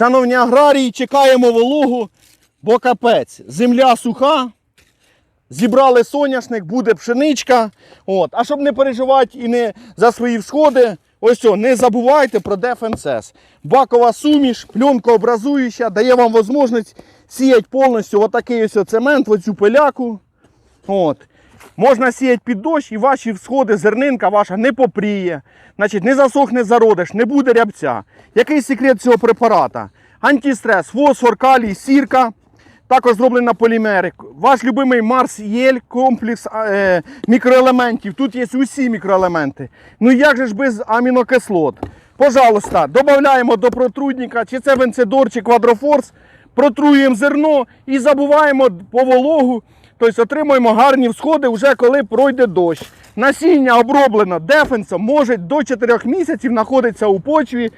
Шановні аграрії, чекаємо вологу, бо капець. Земля суха, зібрали соняшник, буде пшеничка. От. А щоб не переживати і не за свої всходи, ось о, не забувайте про DefenSS. Бакова суміш, пленкообразуюча, дає вам можливість сіяти повністю отакий ось цемент, оцю пиляку. От. Можна сіяти під дощ і ваші всходи, зернинка ваша не попріє, значить не засохне зародиш, не буде рябця. Який секрет цього препарата? Антистрес, фосфор, калій, сірка. Також зроблена полімери. Ваш любимий Марс Єль, комплекс е, мікроелементів. Тут є усі мікроелементи. Ну як же ж без амінокислот? Пожалуйста, додаємо до протрудника, чи це венцедор, чи квадрофорс, протруємо зерно і забуваємо по вологу. Тобто отримуємо гарні всходи вже коли пройде дощ. Насіння оброблено дефенсом, може до 4 місяців знаходиться у почві.